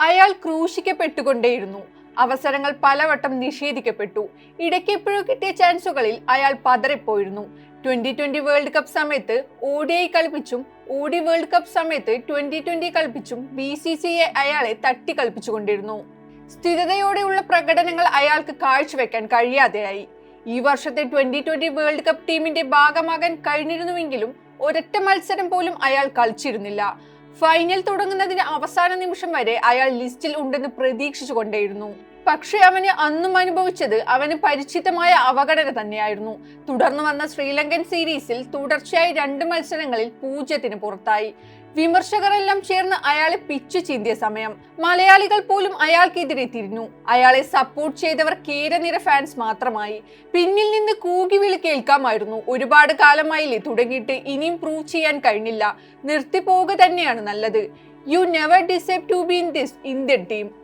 അയാൾ ക്രൂശിക്കപ്പെട്ടുകൊണ്ടേയിരുന്നു. അവസരങ്ങൾ പലവട്ടം നിഷേധിക്കപ്പെട്ടു. ഇടയ്ക്ക് എപ്പോഴും കിട്ടിയ ചാൻസുകളിൽ അയാൾ പതറിപ്പോയിരുന്നു. ട്വന്റി ട്വന്റി വേൾഡ് കപ്പ് സമയത്ത് ഓഡിഐ കളിപ്പിച്ചും ഓഡി വേൾഡ് കപ്പ് സമയത്ത് ട്വന്റി ട്വന്റി കളിപ്പിച്ചും ബി സി സി എ അയാളെ തട്ടി കളിപ്പിച്ചുകൊണ്ടിരുന്നു. സ്ഥിരതയോടെയുള്ള പ്രകടനങ്ങൾ അയാൾക്ക് കാഴ്ചവെക്കാൻ കഴിയാതെയായി. ഈ വർഷത്തെ ട്വന്റി ട്വന്റി വേൾഡ് കപ്പ് ടീമിന്റെ ഭാഗമാകാൻ കഴിഞ്ഞിരുന്നുവെങ്കിലും ഒരൊറ്റ മത്സരം പോലും അയാൾ കളിച്ചിരുന്നില്ല. ഫൈനൽ തുടങ്ങുന്നതിന് അവസാന നിമിഷം വരെ അയാൾ ലിസ്റ്റിൽ ഉണ്ടെന്ന് പ്രതീക്ഷിച്ചു പ്രതീക്ഷിച്ചുകൊണ്ടേയിരുന്നു. പക്ഷെ അവന് അന്നും അനുഭവിച്ചത് അവന് പരിചിതമായ അവഗണന തന്നെയായിരുന്നു. തുടർന്ന് വന്ന ശ്രീലങ്കൻ സീരീസിൽ തുടർച്ചയായി രണ്ട് മത്സരങ്ങളിൽ പൂജ്യത്തിന് പുറത്തായി. വിമർശകരെല്ലാം ചേർന്ന് അയാളെ പിച്ചു ചീന്തിയ സമയം മലയാളികൾ പോലും അയാൾക്കെതിരെ തിരിഞ്ഞു. അയാളെ സപ്പോർട്ട് ചെയ്തവർ കേരനിര ഫാൻസ് മാത്രമായി. പിന്നിൽ നിന്ന് കൂകി വിളി കേൾക്കാമായിരുന്നു. ഒരുപാട് കാലമായില്ലേ തുടങ്ങിയിട്ട് ഇനിയും പ്രൂവ് ചെയ്യാൻ കഴിഞ്ഞില്ല. നിർത്തിപ്പോവുക തന്നെയാണ് നല്ലത്. You never deserve to be in this Indian team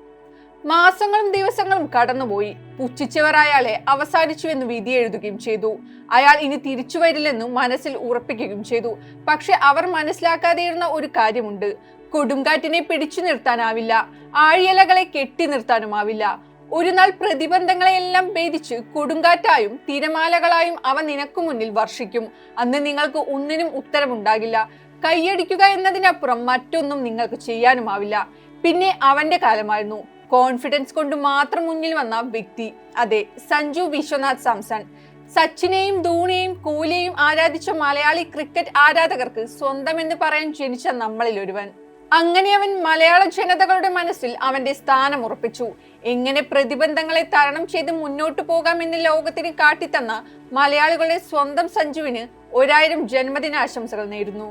മാസങ്ങളും ദിവസങ്ങളും കടന്നുപോയി. പുച്ഛിച്ചവർ അയാളെ അവസാനിച്ചുവെന്ന് വിധി എഴുതുകയും ചെയ്തു. അയാൾ ഇനി തിരിച്ചു വരില്ലെന്നും മനസ്സിൽ ഉറപ്പിക്കുകയും ചെയ്തു. പക്ഷെ അവർ മനസ്സിലാക്കാതെയിരുന്ന ഒരു കാര്യമുണ്ട്. കൊടുങ്കാറ്റിനെ പിടിച്ചു നിർത്താനാവില്ല. ആഴിയലകളെ കെട്ടി നിർത്താനുമാവില്ല. ഒരു നാൾ പ്രതിബന്ധങ്ങളെയെല്ലാം ഭേദിച്ച് കൊടുങ്കാറ്റായും തിരമാലകളായും അവ നിനക്കു മുന്നിൽ വർഷിക്കും. അന്ന് നിങ്ങൾക്ക് ഒന്നിനും ഉത്തരമുണ്ടാകില്ല കൈയടിക്കുക എന്നതിനപ്പുറം മറ്റൊന്നും നിങ്ങൾക്ക് ചെയ്യാനുമാവില്ല. പിന്നെ അവന്റെ കാലമായിരുന്നു. കോൺഫിഡൻസ് കൊണ്ട് മാത്രം മുന്നിൽ വന്ന വ്യക്തി. അതെ സഞ്ജു വിശ്വനാഥ് സാംസൺ. സച്ചിനെയും ധോണിയെയും കോഹ്ലിയെയും ആരാധിച്ച മലയാളി ക്രിക്കറ്റ് ആരാധകർക്ക് സ്വന്തമെന്ന് പറയാൻ ജനിച്ച നമ്മളിൽ ഒരുവൻ. അങ്ങനെ അവൻ മലയാള ജനതകളുടെ മനസ്സിൽ അവന്റെ സ്ഥാനം ഉറപ്പിച്ചു. എങ്ങനെ പ്രതിബന്ധങ്ങളെ തരണം ചെയ്ത് മുന്നോട്ടു പോകാമെന്ന് ലോകത്തിന് കാട്ടിത്തന്ന മലയാളികളുടെ സ്വന്തം സഞ്ജുവിന് ഒരായിരം ജന്മദിനാശംസകൾ നേരുന്നു.